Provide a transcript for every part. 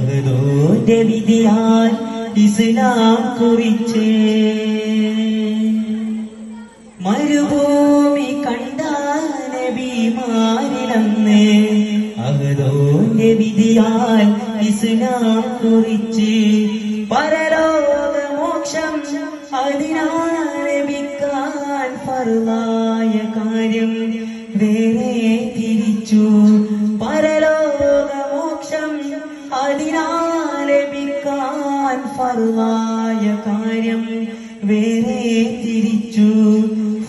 അഹദോന്റെ വിധിയാൽ ഇസ്ലാം കുറിച്ച്. മരുഭൂമി കണ്ട നബിമാരിലന്ന് അഹദോന്റെ വിധിയാൽ ഇസ്ലാം കുറിച്ച്. പരലോക മോക്ഷം അതിനാൽ ലഭിക്കാൻ ഫർലായ കാര്യം. ഫർലായ കാര്യം വേറെ തിരിച്ചു.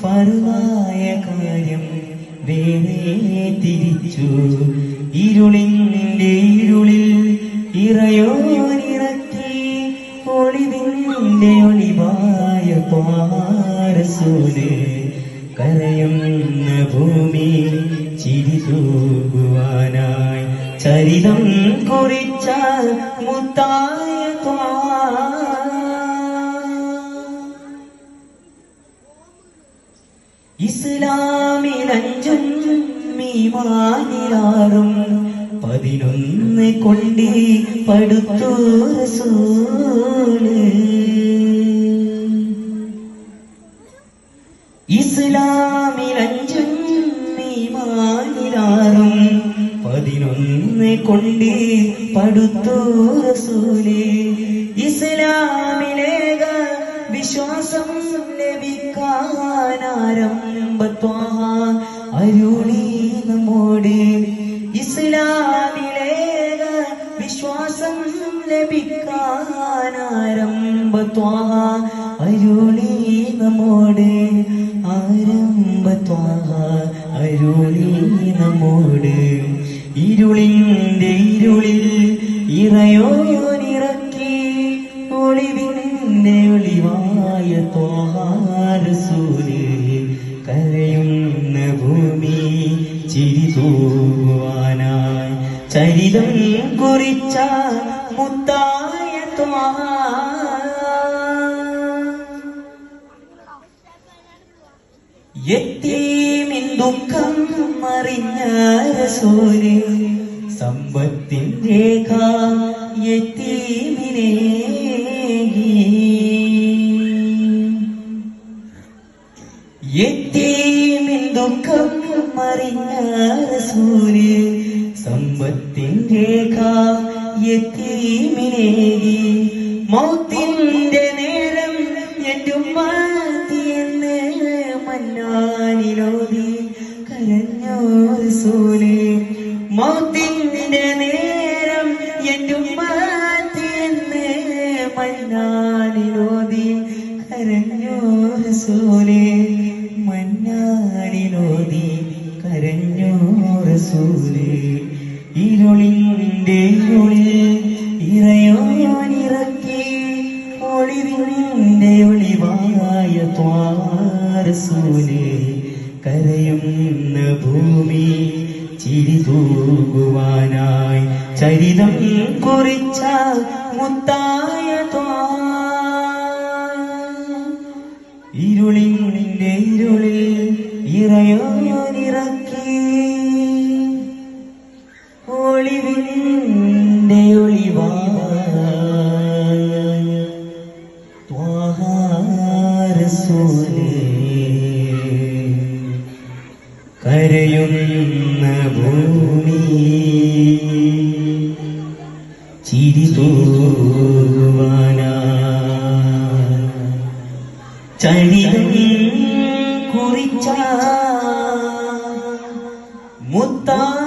ഫർവായ കാര്യം വേറെ തിരിച്ചു. ഇരുളിന്റെ ഇരുളിൽ ഇറയോനിറക്കി ഒളിവിന്റെ ഒളിവായ പാരസൂൽ കരയുന്ന ഭൂമി ചിരി തൂകുവാനായി. ചരിതം കുറിച്ച മുത്തായ ഇസ്ലാമിലഞ്ചും മീമാനിലാറും പതിനൊന്ന് കൊണ്ടി പടുത്തു റസൂൽ. ഇസ്ലാമിലഞ്ചും മീമാനിലാറും പതിനൊന്ന് കൊണ്ടി പടുത്തു റസൂൽ. ഇസ്ലാമിലേക വിശ്വാസം ലഭിക്കാനാരംഭത്വാഹ അരുളി നമ്മോട് ഇസ്ലാമിലേക വിശ്വാസം ലഭിക്കാനാരംഭത്വാഹ അരുളി നമ്മോട് ആരംഭത്വാഹ അരുളി നമ്മോട് ഇരുളിന്റെ ഇരുളിൽ ഇറയോനിറക്കി ഒളിവിന്റെ ഒളിവായ തോഹാരസൂര് കരയുന്ന ഭൂമി ചിരി തൂവാനായി. ചരിതം കുറിച്ച മുത്തായ യത്തീമിൻ ദുഃഖം അറിഞ്ഞ റസൂൽ സമ്പത്തിൻ രേഖ യത്തീമിനെ യത്തീമിൻ ദുഃഖം മറിഞ്ഞ റസൂൽ സമ്പത്തിൻ കാ യത്തീമിനേകി മൗത്തിന്റെ നേരം എന്റെ മാത്തിയെന്ന് മന്നാനിലോതി കരഞ്ഞോ റസൂൽ മൗത്തിന്റെ നേരം എന്റെ മാത്തിയെന്ന് മന്നാനിലോതി കരഞ്ഞോ റസൂൽ മന്നാനിലോതി കരഞ്ഞോ റസൂൽ. ഇരുളിന്റെ ഇരുളിൽ ഇറയോനിറക്കി ഒളിവിന്റെ ഒളിവായ ത്വാരസൂൽ കരയുന്ന ഭൂമി ചിരി തൂകുവാനായി. ചരിതം കുറിച്ച മുത്തായ ത്വാ. ഇരുളിൽ ഇറയോനിറക്കി ഒളിവിന്റെ ഒളിവായ ത്വാഹാരസൂലേ. കരയുന്ന ഭൂമി ചിരി ചരിതം കുറിച്ച മുത്തായ